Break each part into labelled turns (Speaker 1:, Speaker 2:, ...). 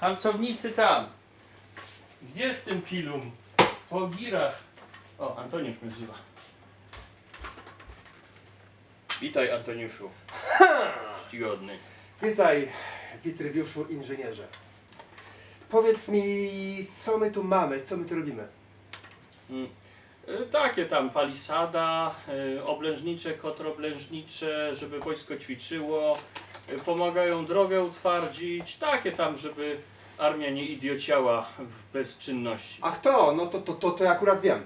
Speaker 1: Harcownicy tam. Gdzie z tym pilum? Po girach. O, Antoniusz mnie wzywa. Witaj Antoniuszu. Czcigodny.
Speaker 2: Witaj, Witrywiuszu inżynierze. Powiedz mi, co my tu mamy, co my tu robimy?
Speaker 1: Mm. Y, Takie tam palisada, y, oblężnicze, kotroblężnicze, żeby wojsko ćwiczyło, pomagają drogę utwardzić, takie tam, żeby armia nie idiociała w bezczynności.
Speaker 2: Ach to, no to, to, to, to ja akurat wiem.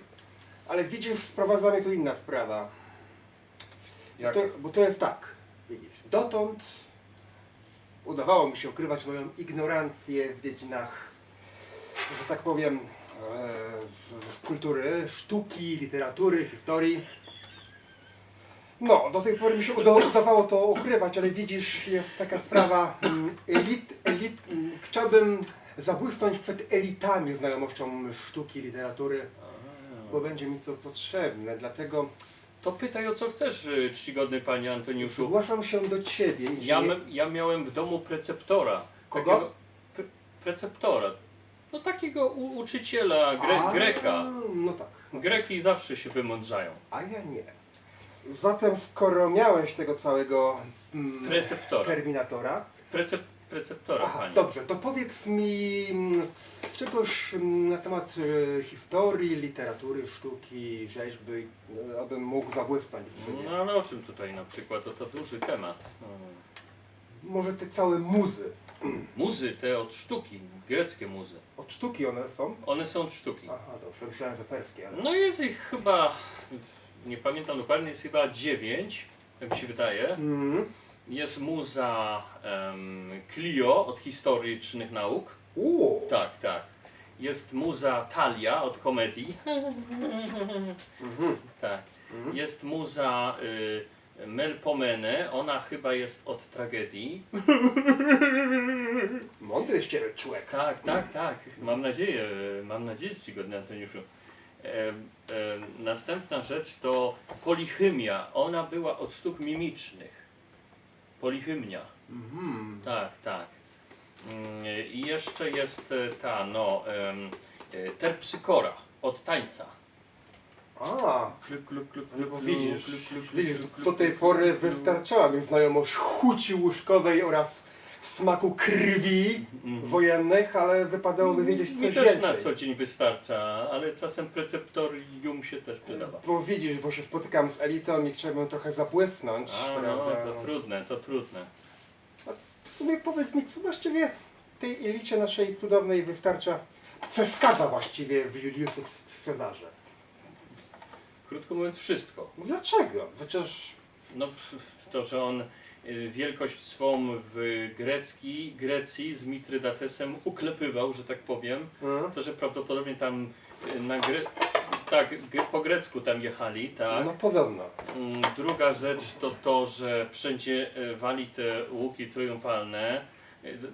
Speaker 2: Ale widzisz, sprowadza mnie tu inna sprawa.
Speaker 1: Jak?
Speaker 2: To, bo to jest tak, widzisz, dotąd udawało mi się ukrywać moją ignorancję w dziedzinach, że tak powiem, e, kultury, sztuki, literatury, historii. No, do tej pory mi się uda, udawało to ukrywać, ale widzisz, jest taka sprawa mm, elit, elit, mm, chciałbym zabłysnąć przed elitami znajomością sztuki, literatury, bo będzie mi to potrzebne, dlatego
Speaker 1: To pytaj o co chcesz, y, czcigodny panie Antoniuszu.
Speaker 2: Zgłaszam się do ciebie.
Speaker 1: Ja,
Speaker 2: inżynier-
Speaker 1: m- ja miałem w domu preceptora.
Speaker 2: Kogo?
Speaker 1: Pre, preceptora. No takiego u, uczyciela, gre,
Speaker 2: A,
Speaker 1: Greka.
Speaker 2: No tak.
Speaker 1: Greki zawsze się wymądrzają.
Speaker 2: A ja nie. Zatem skoro miałeś tego całego mm, terminatora.
Speaker 1: Precep, preceptora,
Speaker 2: Aha, dobrze, to powiedz mi mm, czegoś mm, na temat e, historii, literatury, sztuki, rzeźby, e, abym mógł zabłysnąć w Rzymie.
Speaker 1: No ale o czym tutaj na przykład? To, to duży temat. No.
Speaker 2: Może te całe muzy.
Speaker 1: Muzy te od sztuki, greckie muzy.
Speaker 2: Od sztuki one są?
Speaker 1: One są od sztuki.
Speaker 2: Aha, dobrze, myślałem, że perskie, ale...
Speaker 1: No jest ich chyba, nie pamiętam dokładnie, jest chyba dziewięć, jak mi się wydaje.
Speaker 2: Mm.
Speaker 1: Jest muza em, Clio od historycznych nauk.
Speaker 2: Uuu,
Speaker 1: Tak, tak. Jest muza Talia od komedii.
Speaker 2: Mhm.
Speaker 1: Tak.
Speaker 2: Mhm.
Speaker 1: Jest muza y, Melpomene, ona chyba jest od tragedii.
Speaker 2: Mądry z ciebie człowiek.
Speaker 1: Tak, tak, tak. Mam nadzieję, mam nadzieję, czcigodny Antoniuszu. E, e, następna rzecz to polichymia. Ona była od sztuk mimicznych. Polichymia.
Speaker 2: Mhm.
Speaker 1: Tak, tak. Mm, I jeszcze jest e, ta, no, e, terpsykora od tańca.
Speaker 2: A,
Speaker 1: Kluk, kluk, kluk,
Speaker 2: No
Speaker 1: kluk,
Speaker 2: bo
Speaker 1: kluk,
Speaker 2: widzisz,
Speaker 1: kluk, kluk, kluk,
Speaker 2: widzisz, do tej pory wystarczała mi znajomość chuci łóżkowej oraz smaku krwi
Speaker 1: Mhm.
Speaker 2: wojennych, ale wypadałoby wiedzieć
Speaker 1: Mi
Speaker 2: coś
Speaker 1: też
Speaker 2: więcej.
Speaker 1: na co dzień wystarcza, ale czasem preceptorium się też przydawa.
Speaker 2: Bo widzisz, bo się spotykam z elitą i chciałbym trochę zabłysnąć,
Speaker 1: A, no,
Speaker 2: prawda?
Speaker 1: to trudne, to trudne.
Speaker 2: W sumie powiedz mi, co właściwie tej elicie naszej cudownej wystarcza, przeszkadza właściwie w Juliuszu Cezarze.
Speaker 1: Krótko mówiąc, wszystko.
Speaker 2: Dlaczego? Przecież...
Speaker 1: No, to, że on wielkość swą w grecki, Grecji z Mitrydatesem uklepywał, że tak powiem.
Speaker 2: Mm,
Speaker 1: To, że prawdopodobnie tam y, na gre... tak, po grecku tam jechali, tak.
Speaker 2: No podobno.
Speaker 1: Mm, Druga rzecz to to, że wszędzie e, wali te łuki triumfalne.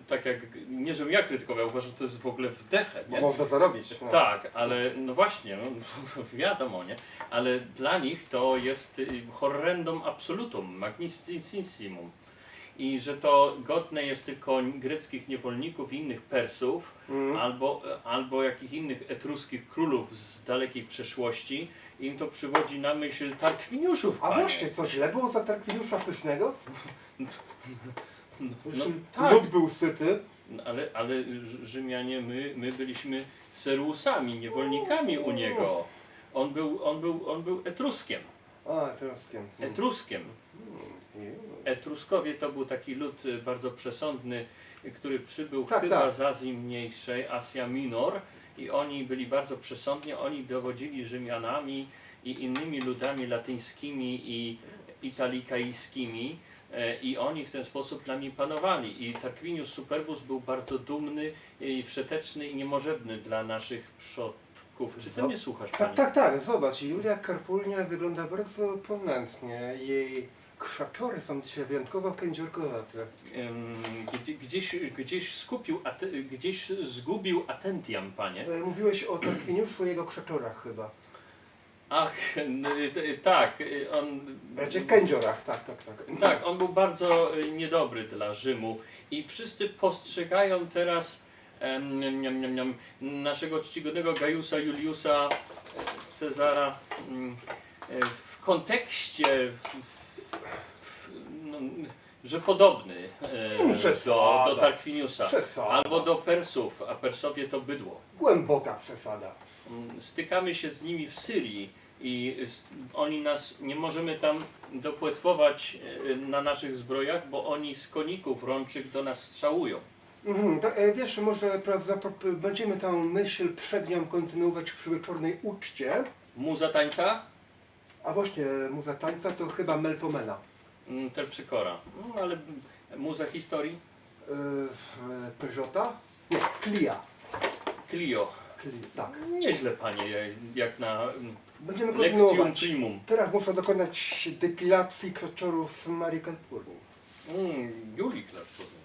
Speaker 1: Tak jak, nie żebym ja krytykował, uważam, że to jest w ogóle wdechę,
Speaker 2: Bo
Speaker 1: nie?
Speaker 2: można zarobić. No.
Speaker 1: Tak, ale no właśnie, no, wiadomo, nie? Ale dla nich to jest y, horrendum absolutum, magnificissimum. I że to godne jest tylko greckich niewolników i innych Persów,
Speaker 2: Mm.
Speaker 1: albo, albo jakich innych etruskich królów z dalekiej przeszłości. Im to przywodzi na myśl Tarkwiniuszów,
Speaker 2: A
Speaker 1: panie.
Speaker 2: właśnie, co źle było za Tarkwiniusza Pysznego?
Speaker 1: No, tak,
Speaker 2: Lud był syty.
Speaker 1: No, ale, ale Rzy- Rzymianie, my, my byliśmy serusami, niewolnikami u niego. On był, on był, on był Etruskiem.
Speaker 2: A, Etruskiem.
Speaker 1: Etruskiem.
Speaker 2: Mm.
Speaker 1: Etruskowie to był taki lud y, bardzo przesądny, który przybył
Speaker 2: Tak,
Speaker 1: chyba
Speaker 2: tak.
Speaker 1: z Azji Mniejszej, Asia Minor i oni byli bardzo przesądni, oni dowodzili Rzymianami i innymi ludami latyńskimi i italikaiskimi e, i oni w ten sposób nami panowali i Tarquinius Superbus był bardzo dumny i wszeteczny i niemożebny dla naszych przodków. Czy ty
Speaker 2: Zo-
Speaker 1: mnie słuchasz,
Speaker 2: Tak,
Speaker 1: panie?
Speaker 2: tak, tak, zobacz, Julia Karpulnia wygląda bardzo ponętnie. Jej krzaczory są dzisiaj wyjątkowo kędziorkowate.
Speaker 1: Ym, Gdzie, gdzieś, gdzieś skupił, ate, gdzieś zgubił atentiam, panie.
Speaker 2: E, Mówiłeś o Tarkwiniuszu i jego krzaczorach chyba.
Speaker 1: Ach, n- t- tak, on...
Speaker 2: Raczej kędziorach, tak, tak, tak.
Speaker 1: Tak, on był bardzo y, niedobry dla Rzymu i wszyscy postrzegają teraz em, niam, niam, niam, niam, naszego czcigodnego Gajusa Juliusa e, Cezara mm, e, w kontekście, w, w, no, że podobny e,
Speaker 2: Przesada.
Speaker 1: do, do Tarquiniusa.
Speaker 2: Przesada.
Speaker 1: Albo do Persów, a Persowie to bydło.
Speaker 2: Głęboka przesada.
Speaker 1: Mm, Stykamy się z nimi w Syrii i s- oni nas, nie możemy tam dopłetwować e, na naszych zbrojach, bo oni z koników rączych do nas strzałują.
Speaker 2: Mhm, to, e, wiesz, może prawda, pro- będziemy tę myśl przed nią kontynuować przy wieczornej uczcie.
Speaker 1: Muza tańca?
Speaker 2: A właśnie, muza tańca to chyba Melpomena.
Speaker 1: Mm, Terpsykora. No, ale mm, muza historii?
Speaker 2: Yy, w- Peugeota? Nie, Clia.
Speaker 1: Clio.
Speaker 2: Clia, tak.
Speaker 1: Nieźle panie, jak na mm,
Speaker 2: Będziemy kontynuować.
Speaker 1: Primum.
Speaker 2: Teraz muszę dokonać depilacji kroczorów Marii Calpurni.
Speaker 1: Mm, Julii Klarczówny.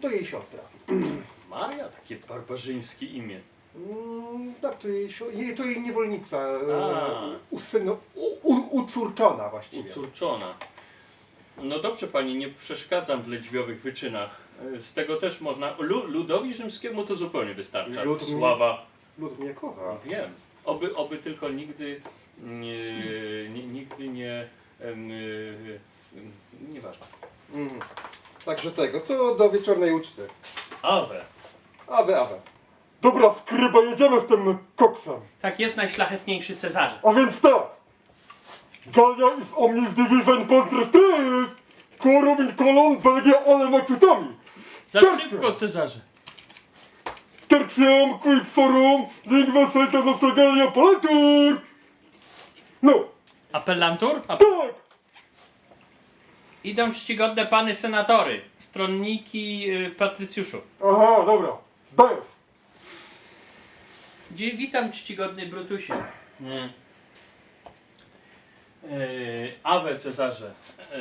Speaker 2: To jej siostra.
Speaker 1: Maria, takie barbarzyńskie imię.
Speaker 2: Mm, tak, to jej, to jej niewolnica. E,
Speaker 1: A.
Speaker 2: usyno, u, u, ucórczona właściwie.
Speaker 1: Ucórczona. No dobrze pani, nie przeszkadzam w ledźwiowych wyczynach. E, Z tego też można. Lu, ludowi rzymskiemu to zupełnie wystarcza.
Speaker 2: Lud mnie-
Speaker 1: Sława.
Speaker 2: Lud mnie kocha.
Speaker 1: Wiem. Oby, oby tylko nigdy nie, nie, nigdy nie. em, y, em, nieważne.
Speaker 2: Mm. Także tego, to do wieczornej uczty.
Speaker 1: Awe.
Speaker 2: Awe, awe.
Speaker 3: Dobra, skryba, jedziemy z tym koksem.
Speaker 4: Tak jest najszlachetniejszy Cezarze.
Speaker 3: A więc tak. Galia is omnis division contra tres. Quorum in colon Belgia ale macutami.
Speaker 4: Za szybko Cezarze.
Speaker 3: Tertium quid forum lingua celta nostra palatur. No,
Speaker 4: Apellantur? A
Speaker 3: tak.
Speaker 4: idą czcigodne pany senatory, stronniki y, patrycjuszów.
Speaker 3: Aha, dobra. Dajesz.
Speaker 4: Dzie- Witam czcigodny Brutusie.
Speaker 1: Nie. E, Awe Cezarze. E,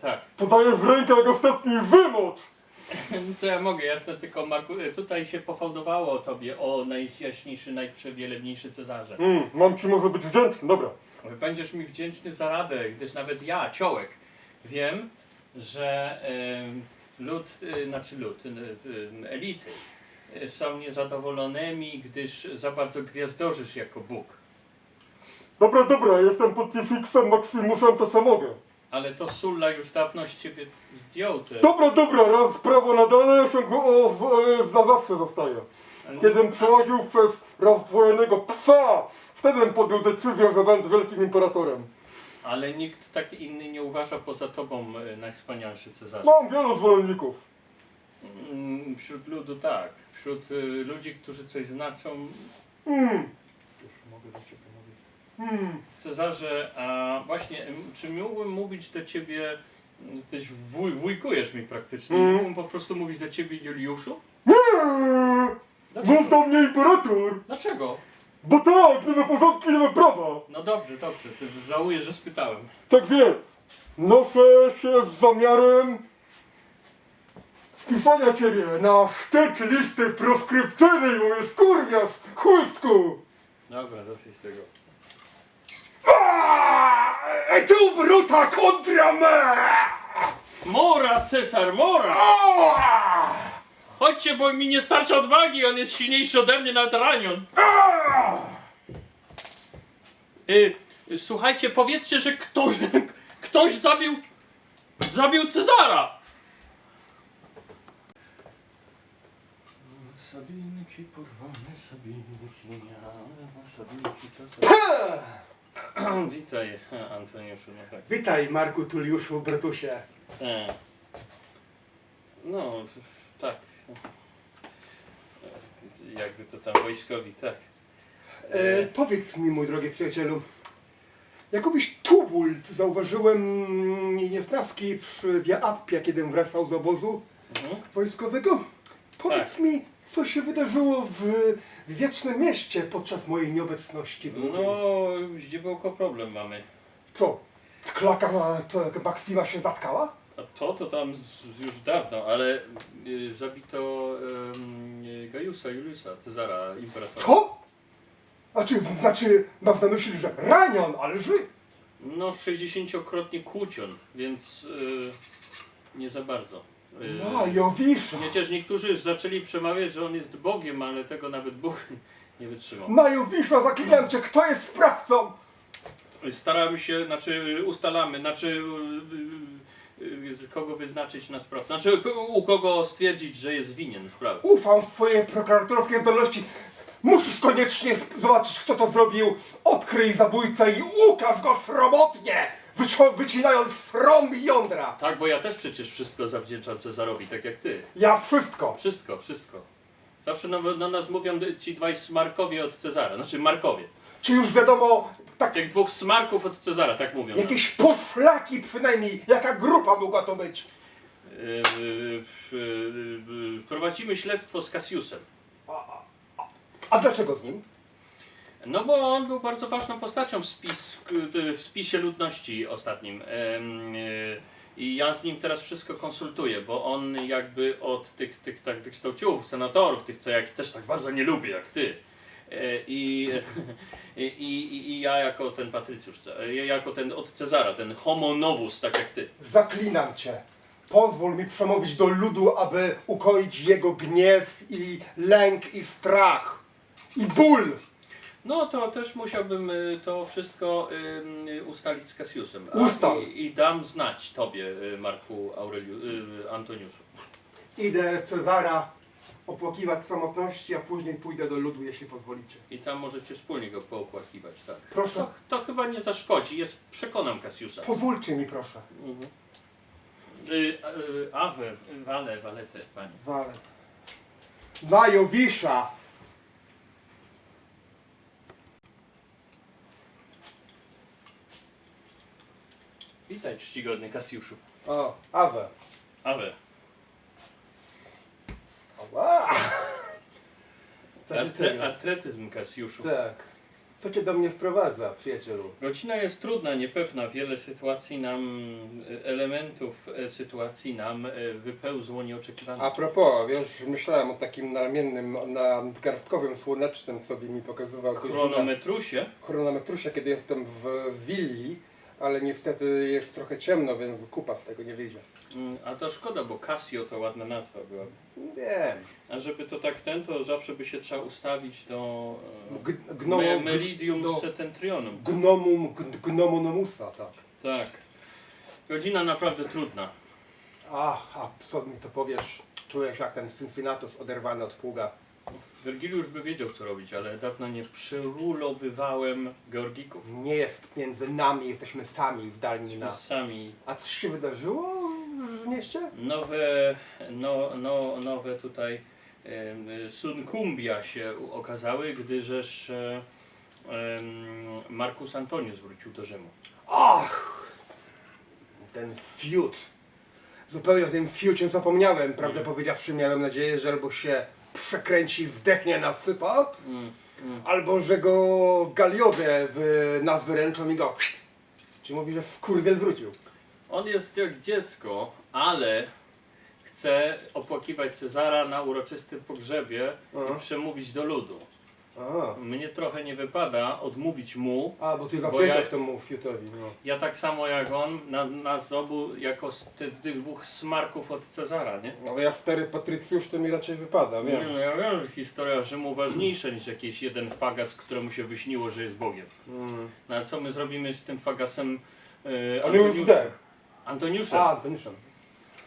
Speaker 1: tak.
Speaker 3: Podajesz rękę jak ostatni wymocz.
Speaker 1: Co ja mogę, jasne, tylko Marku, e, tutaj się pofałdowało o tobie, o najjaśniejszy, najprzewielebniejszy Cezarze.
Speaker 3: Mm, mam ci może być wdzięczny, dobra.
Speaker 1: Będziesz mi wdzięczny za radę, gdyż nawet ja, ciołek, wiem, że lud, y, znaczy lud, y, y, elity y, są niezadowolonymi, gdyż za bardzo gwiazdorzysz jako Bóg.
Speaker 3: Dobra, dobra, jestem pontyfiksem Maximusem, to sam mogę.
Speaker 1: Ale to Sulla już dawno z ciebie zdjął te...
Speaker 3: Dobra, dobra, raz prawo nadane, osiąg o, w, e, na zawsze zostaje. Kiedym przełaził przez rozdwojonego psa, wtedy podjął decyzję, że będę wielkim imperatorem.
Speaker 1: Ale nikt tak inny nie uważa poza tobą y, najwspanialszy Cezarze.
Speaker 3: Mam wielu zwolenników.
Speaker 1: Mm, Wśród ludu tak. Wśród y, ludzi, którzy coś znaczą.
Speaker 3: Hmm,
Speaker 1: Już mogę do ciebie mówić.
Speaker 3: hmm.
Speaker 1: Cezarze, a właśnie, czy mógłbym mówić do ciebie, mm, jesteś wuj, wujkujesz mi praktycznie,
Speaker 3: Mm.
Speaker 1: mógłbym po prostu mówić do ciebie Juliuszu?
Speaker 3: Mów
Speaker 1: Dlaczego?
Speaker 3: do mnie imperator!
Speaker 1: Dlaczego?
Speaker 3: Bo tak, nowe porządki, nowe prawa.
Speaker 1: No dobrze, dobrze, to żałuję, że spytałem.
Speaker 3: Tak więc, noszę się z zamiarem wpisania ciebie na szczyt listy proskrypcyjnej, bo mnie skurwiasz, chłystku!
Speaker 1: Dobra, dosyć tego.
Speaker 2: E tu bruta kontra me!
Speaker 1: Mora, cesar, mora! Chodźcie, bo mi nie starcza odwagi, on jest silniejszy ode mnie, nawet ranion. Y, słuchajcie, powiedzcie, że ktoś, ktoś zabił, zabił Cezara. Sabinki, porwane sabinki, ja, sabinki to sabinki. Witaj, Antoniuszu, no tak.
Speaker 2: Witaj, Marku Tuliuszu, Bratusie.
Speaker 1: Tak. No, tak. Jakby to tam wojskowi, tak.
Speaker 2: E, powiedz mi, mój drogi przyjacielu, jakobyś tubult zauważyłem niesnaski przy Via Appia, kiedy wracał z obozu
Speaker 1: Mhm.
Speaker 2: wojskowego. Powiedz
Speaker 1: Tak.
Speaker 2: mi, co się wydarzyło w, w Wiecznym Mieście podczas mojej nieobecności długiej.
Speaker 1: No, z dziebełko problem mamy.
Speaker 2: Co? Klaka to Maksima się zatkała?
Speaker 1: A to to tam z, już dawno, ale y, zabito ym, Gajusa, Juliusa, Cezara, imperatora.
Speaker 2: Co? Znaczy, znaczy, masz na myśli, że ranion, ale żyj.
Speaker 1: No, 60-krotnie kłócion, więc y, nie za bardzo. Y,
Speaker 2: No, Jowisza!
Speaker 1: Przecież niektórzy już zaczęli przemawiać, że on jest Bogiem, ale tego nawet Bóg nie wytrzymał.
Speaker 2: Majowisza, zaklinam cię, kto jest sprawcą?
Speaker 1: Staramy się, znaczy ustalamy, znaczy y, y, y, z kogo wyznaczyć na sprawę. Znaczy u kogo stwierdzić, że jest winien sprawy.
Speaker 2: Ufam w twoje prokuratorskie zdolności. Musisz koniecznie zobaczyć, kto to zrobił. Odkryj zabójcę i ukaż go sromotnie, wycinając srom i jądra.
Speaker 1: Tak, bo ja też przecież wszystko zawdzięczam Cezarowi, tak jak ty.
Speaker 2: Ja wszystko.
Speaker 1: Wszystko, wszystko. Zawsze na, na nas mówią ci dwaj smarkowie od Cezara, znaczy Markowie.
Speaker 2: Czy już wiadomo, tak,
Speaker 1: Tych dwóch smarków od Cezara, tak mówią.
Speaker 2: jakieś poszlaki przynajmniej, jaka grupa mogła to być?
Speaker 1: Yy, yy, yy, yy, Prowadzimy śledztwo z Cassiusem.
Speaker 2: A dlaczego z nim?
Speaker 1: No bo on był bardzo ważną postacią w, spis, w spisie ludności ostatnim. Yy, I ja z nim teraz wszystko konsultuję, bo on jakby od tych, tych tak wykształciłów, senatorów, tych co ja też tak bardzo nie lubię jak ty. E, I, i, i, I ja jako ten Patrycjusz, e, ja jako ten od Cezara, ten homo novus, tak jak ty.
Speaker 2: Zaklinam cię. Pozwól mi przemówić do ludu, aby ukoić jego gniew i lęk i strach. I ból.
Speaker 1: No to też musiałbym y, to wszystko y, ustalić z Cassiusem. A-
Speaker 2: Ustal.
Speaker 1: I, I dam znać tobie, y, Marku Aureliu, y, Antoniuszu.
Speaker 2: Idę Cezara opłakiwać samotności, a później pójdę do ludu, jeśli pozwolicie.
Speaker 1: I tam możecie wspólnie go poopłakiwać, tak.
Speaker 2: Proszę.
Speaker 1: To, to chyba nie zaszkodzi, jest, przekonam Cassiusa.
Speaker 2: Pozwólcie mi proszę.
Speaker 1: Mhm. Y, y, Awe, wale, walete, panie.
Speaker 2: Wale. Majowisza!
Speaker 1: Witaj, czcigodny Cassiuszu.
Speaker 2: O, Awe.
Speaker 1: Awe,
Speaker 2: Ała!
Speaker 1: Artre, artretyzm Cassiuszu.
Speaker 2: Tak. Co cię do mnie sprowadza, przyjacielu?
Speaker 1: Godzina jest trudna, niepewna, wiele sytuacji nam, elementów e, sytuacji nam e, wypełzło nieoczekiwanie.
Speaker 2: A propos, wiesz, myślałem o takim namiennym, nadgarstkowym słonecznym, co by mi pokazywał
Speaker 1: Chronometrusie?
Speaker 2: chronometrusia, kiedy jestem w willi, ale niestety jest trochę ciemno, więc kupa z tego nie wyjdzie.
Speaker 1: Mm, A to szkoda, bo Casio to ładna nazwa była.
Speaker 2: Wiem.
Speaker 1: A żeby to tak ten, to zawsze by się trzeba ustawić do e,
Speaker 2: G-
Speaker 1: me, Meridium
Speaker 2: do-
Speaker 1: Setentrionum.
Speaker 2: gnomum, gnomonomusa, tak.
Speaker 1: Tak. Godzina naprawdę trudna.
Speaker 2: Ach, a co mi to powiesz? Czuję się jak ten Cincinnatus oderwany od pługa.
Speaker 1: Wergiliusz by wiedział co robić, ale dawno nie przerulowywałem Georgików.
Speaker 2: Nie jest między nami, jesteśmy sami, zdalni na...
Speaker 1: Sami
Speaker 2: A coś się wydarzyło w mieście?
Speaker 1: nowe, no, no, nowe tutaj em, sunkumbia się u- okazały, gdyżeż e, em, Marcus Antonius wrócił do Rzymu.
Speaker 2: Ach! Ten fiut. Zupełnie o tym fiucie zapomniałem, prawdę powiedziawszy. Miałem nadzieję, że albo się przekręci, zdechnie na syfa,
Speaker 1: Mm, mm.
Speaker 2: albo że go galiowie w nas wyręczą i go... Czy mówi, że skurwiel wrócił?
Speaker 1: On jest jak dziecko, ale chce opłakiwać Cezara na uroczystym pogrzebie
Speaker 2: Aha.
Speaker 1: i przemówić do ludu.
Speaker 2: A,
Speaker 1: Mnie trochę nie wypada odmówić mu.
Speaker 2: A bo ty
Speaker 1: Bo
Speaker 2: zawdzięczasz
Speaker 1: ja-
Speaker 2: temu fiutowi. No.
Speaker 1: Ja tak samo jak on, na, nas obu jako z ty, tych dwóch smarków od Cezara, nie?
Speaker 2: No ja stary Patrycjusz to mi raczej wypada,
Speaker 1: Nie, no ja wiem, że historia Rzymu ważniejsza niż jakiś jeden fagas, któremu się wyśniło, że jest Bogiem.
Speaker 2: Mm.
Speaker 1: No ale co my zrobimy z tym fagasem e,
Speaker 2: On już zdech.
Speaker 1: Antoniuszem.
Speaker 2: A, Antoniuszem.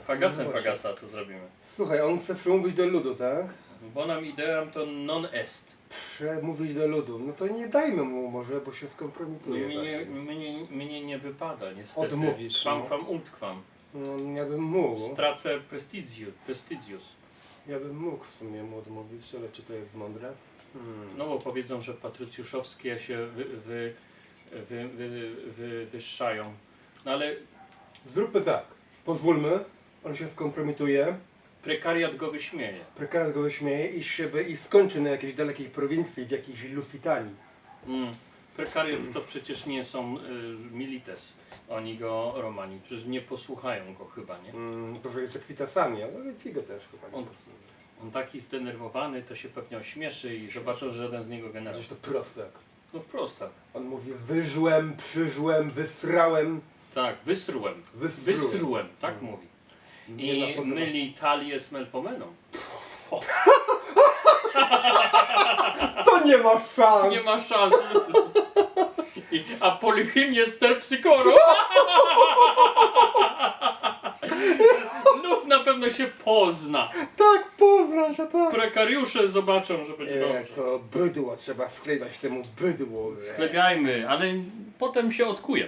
Speaker 1: Fagasem
Speaker 2: no
Speaker 1: fagasa, co zrobimy?
Speaker 2: Słuchaj, on chce przemówić do ludu, tak?
Speaker 1: Bonam ideam to non est.
Speaker 2: Przemówić do ludu. No to nie dajmy mu może, bo się skompromituje.
Speaker 1: Mnie,
Speaker 2: bardziej.
Speaker 1: mnie, mnie nie wypada, niestety.
Speaker 2: Odmówisz,
Speaker 1: Kwam,
Speaker 2: no.
Speaker 1: kwam umtkwam.
Speaker 2: No, ja bym mógł.
Speaker 1: Stracę prestigius. prestigius.
Speaker 2: Ja bym mógł w sumie mu odmówić, ale czy to jest mądre? Hmm.
Speaker 1: No bo powiedzą, że patrycjuszowskie się wy, wy, wy, wy, wy, wyższają. No ale
Speaker 2: Zróbmy tak. Pozwólmy, on się skompromituje,
Speaker 1: prekariat go wyśmieje.
Speaker 2: prekariat go wyśmieje i i skończy na jakiejś dalekiej prowincji, w jakiejś Lusitanii.
Speaker 1: Mm. Prekariat to przecież nie są y, milites. Oni go Romani. Przecież nie posłuchają go chyba, nie?
Speaker 2: Mm, to, że jest ekwitasami, ale ci go też chyba nie
Speaker 1: On-. On taki zdenerwowany, to się pewnie ośmieszy i zobaczą, że żaden z niego generał.
Speaker 2: Przecież to proste.
Speaker 1: No prosto.
Speaker 2: On mówi wyżłem, przyżłem, wysrałem.
Speaker 1: Tak, wysrułem.
Speaker 2: Wysrułem.
Speaker 1: Wysrułem, tak
Speaker 2: Mm.
Speaker 1: mówi.
Speaker 2: Nie
Speaker 1: i myli talię z Melpomeną.
Speaker 3: To nie ma szans.
Speaker 1: Nie ma szans. I- A polychymie z terpsykoro. Lud na pewno się pozna.
Speaker 3: Tak, pozna się, tak.
Speaker 1: Prekariusze zobaczą, że będzie
Speaker 2: E,
Speaker 1: dobrze.
Speaker 2: to bydło, trzeba sklepiać temu bydłu. E,
Speaker 1: Sklepiajmy, ale potem się odkuję.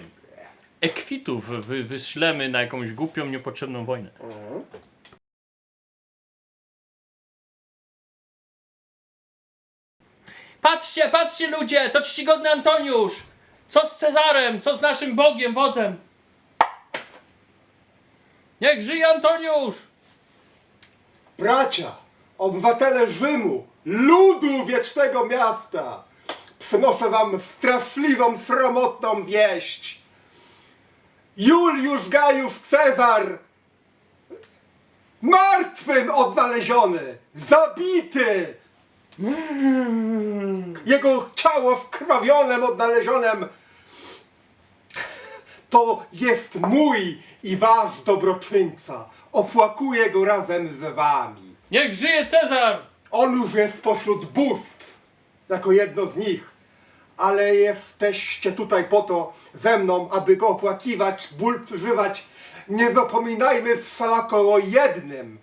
Speaker 1: Ekwitów wy, wyślemy na jakąś głupią, niepotrzebną wojnę.
Speaker 2: Mhm.
Speaker 4: Patrzcie, patrzcie ludzie, to czcigodny Antoniusz! Co z Cezarem, co z naszym Bogiem, wodzem? Niech żyje Antoniusz!
Speaker 2: Bracia, obywatele Rzymu, ludu wiecznego miasta, przynoszę wam straszliwą, sromotną wieść. Juliusz Gajów Cezar martwym odnaleziony, zabity. Jego ciało skrwawionym, odnalezionym to jest mój i wasz dobroczyńca. Opłakuję go razem z wami.
Speaker 4: Niech żyje Cezar!
Speaker 2: On już jest pośród bóstw, jako jedno z nich. Ale jesteście tutaj po to ze mną, aby go opłakiwać, ból przeżywać. Nie zapominajmy wszelako o jednym.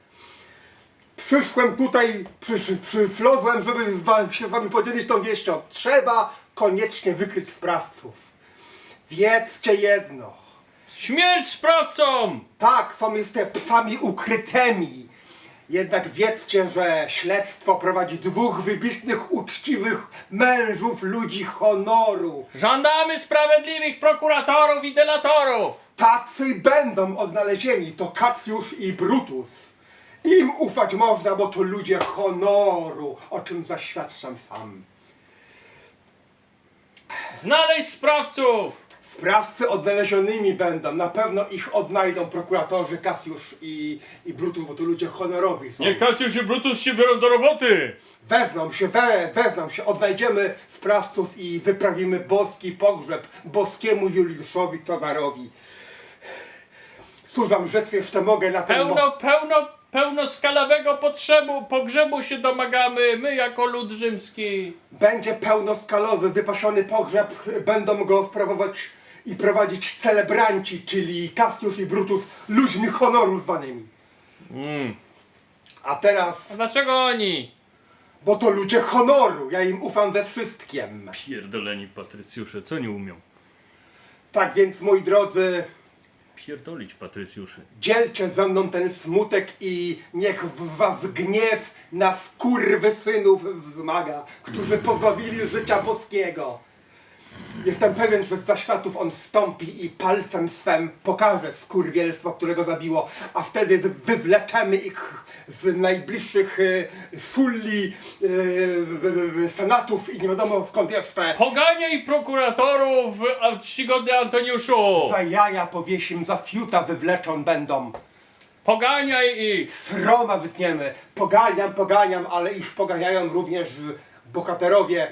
Speaker 2: Przyszłem tutaj, przysz, przyflozłem, żeby się z wami podzielić tą wieścią. Trzeba koniecznie wykryć sprawców. Wiedzcie jedno.
Speaker 4: Śmierć sprawcom!
Speaker 2: Tak, są jeszcze psami ukrytymi. Jednak wiedzcie, że śledztwo prowadzi dwóch wybitnych, uczciwych mężów, ludzi honoru.
Speaker 4: Żądamy sprawiedliwych prokuratorów i delatorów!
Speaker 2: Tacy będą odnalezieni, to Kacjusz i Brutus. Im ufać można, bo to ludzie honoru, o czym zaświadczam sam.
Speaker 4: Znaleźć sprawców!
Speaker 2: Sprawcy odnalezionymi będą, na pewno ich odnajdą prokuratorzy Kacjusz i, i Brutus, bo to ludzie honorowi są.
Speaker 4: Niech Kasiusz i Brutus się biorą do roboty!
Speaker 2: Wezmą się, we, wezmą się, odnajdziemy sprawców i wyprawimy boski pogrzeb boskiemu Juliuszowi Cezarowi. Cóż wam rzec jeszcze mogę na ten
Speaker 4: Pełno, pełno, pełnoskalowego potrzebu, pogrzebu się domagamy, my jako lud rzymski.
Speaker 2: Będzie pełnoskalowy, wypasiony pogrzeb, będą go sprawować i prowadzić celebranci, czyli Cassius i Brutus, ludźmi honoru zwanymi.
Speaker 4: Mm.
Speaker 2: A
Speaker 4: A
Speaker 2: teraz,
Speaker 4: dlaczego oni?
Speaker 2: bo to ludzie honoru, ja im ufam we wszystkim.
Speaker 1: Pierdoleni patrycjusze, co nie umią?
Speaker 2: Tak więc, moi drodzy,
Speaker 1: Pierdolić patrycjuszy.
Speaker 2: Dzielcie ze mną ten smutek i niech w was gniew na skurwy synów wzmaga, którzy pozbawili życia boskiego. Jestem pewien, że z zaświatów on wstąpi i palcem swem pokaże skurwielstwo, którego zabiło, a wtedy wy- wywleczemy ich z najbliższych e, sulli, e, senatów i nie wiadomo skąd jeszcze.
Speaker 4: Poganie i prokuratorów, a czcigodny Antoniuszu!
Speaker 2: Za jaja powiesim, za fiuta wywleczą będą.
Speaker 4: Poganiaj ich!
Speaker 2: Sroma wytniemy. Poganiam, poganiam, ale iż poganiają również bohaterowie,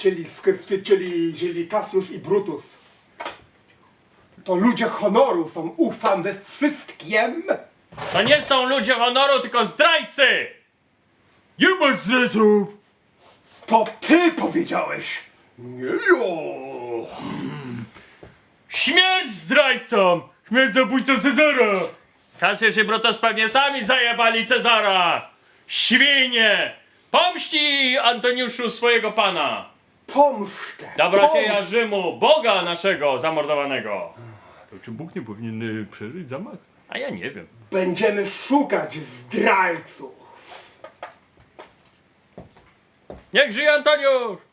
Speaker 2: czyli, skrypty, czyli, czyli Cassius i Brutus. To ludzie honoru są, ufam we wszystkim.
Speaker 4: To nie są ludzie honoru, tylko zdrajcy! Jebać zdrajców!
Speaker 2: To ty powiedziałeś. Nie ja.
Speaker 4: Śmierć zdrajcom! Śmierć zabójcom Cezara! Kasiusz i Brutus pewnie sami zajebali Cezara! Świnie! Pomści Antoniuszu swojego pana!
Speaker 2: Pomszczę.
Speaker 4: Dobrodzieja
Speaker 2: pomszczę.
Speaker 4: Rzymu, Boga naszego zamordowanego! To czy Bóg nie powinien y, przeżyć zamach? A ja nie wiem.
Speaker 2: Będziemy szukać zdrajców.
Speaker 4: Niech żyje Antoniusz!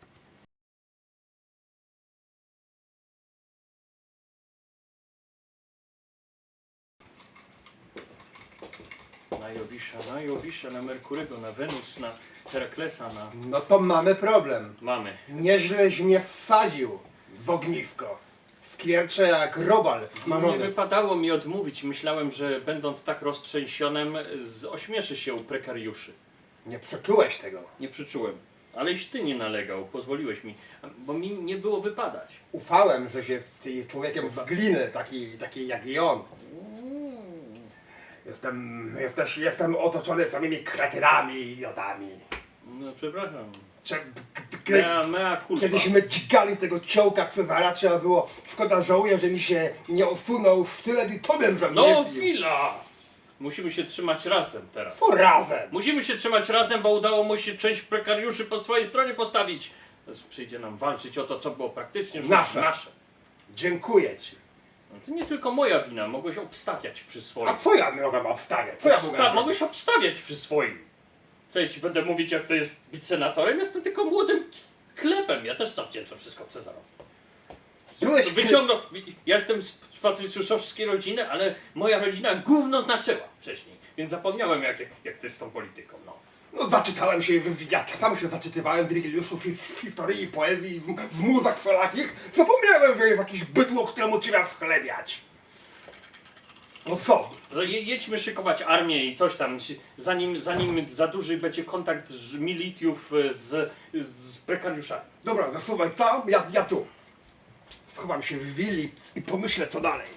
Speaker 1: Na Jowisza, na Jowisza, na Merkurego, na Wenus, na Heraklesa, na...
Speaker 2: No to mamy problem.
Speaker 1: Mamy.
Speaker 2: Nieźleś mnie wsadził w ognisko. Skwiercze jak robal
Speaker 1: Nie
Speaker 2: smażony.
Speaker 1: wypadało mi odmówić. Myślałem, że będąc tak roztrzęsionym, z- ośmieszy się u prekariuszy.
Speaker 2: Nie przeczułeś tego.
Speaker 1: Nie przyczułem. Aleś ty nie nalegał, pozwoliłeś mi, bo mi nie było wypadać.
Speaker 2: Ufałem, że jest człowiekiem z gliny, taki, taki jak i on. Jestem, jesteś, jestem otoczony samymi kretynami i idiotami.
Speaker 1: No przepraszam.
Speaker 2: Cze- g- g-
Speaker 1: Mea, mea culpa.
Speaker 2: Kiedyś my dźgali tego ciołka Cezara, trzeba było, szkoda żałuję, że mi się nie osunął sztylet i to bym, że
Speaker 1: No
Speaker 2: nie pił.
Speaker 1: chwila! Musimy się trzymać razem teraz.
Speaker 2: Co razem?
Speaker 1: Musimy się trzymać razem, bo udało mu się część prekariuszy po swojej stronie postawić. Teraz Przyjdzie nam walczyć o to, co było praktycznie już
Speaker 2: Nasze.
Speaker 1: nasze.
Speaker 2: Dziękuję ci.
Speaker 1: No to nie tylko moja wina, mogłeś obstawiać przy swoim.
Speaker 2: A co ja mogę obstawiać? Co ja mogę
Speaker 1: Obsta-
Speaker 2: zrobić?
Speaker 1: mogłeś obstawiać przy swoim. Co ja ci będę mówić, jak to jest być senatorem? Jestem tylko młodym klepem. Ja też zawdzięczam wszystko Cezarowi.
Speaker 2: Byłeś
Speaker 1: Wyciągnął. Ja jestem z z patrycjuszowskiej rodziny, ale moja rodzina gówno znaczyła wcześniej. Więc zapomniałem, jak, jak to jest z tą polityką. No.
Speaker 2: No zaczytałem się, w, ja sam się zaczytywałem w Wigiliuszu, w, w historii, w poezji, w, w muzach wszelakich. Zapomniałem, że jest jakieś bydło, któremu trzeba schlebiać. No co?
Speaker 1: No, je, jedźmy szykować armię i coś tam, si- zanim, zanim za duży będzie kontakt z militiów e, z, z prekariuszami.
Speaker 2: Dobra, zasuwaj tam, ja, ja tu. Schowam się w willi i pomyślę co dalej.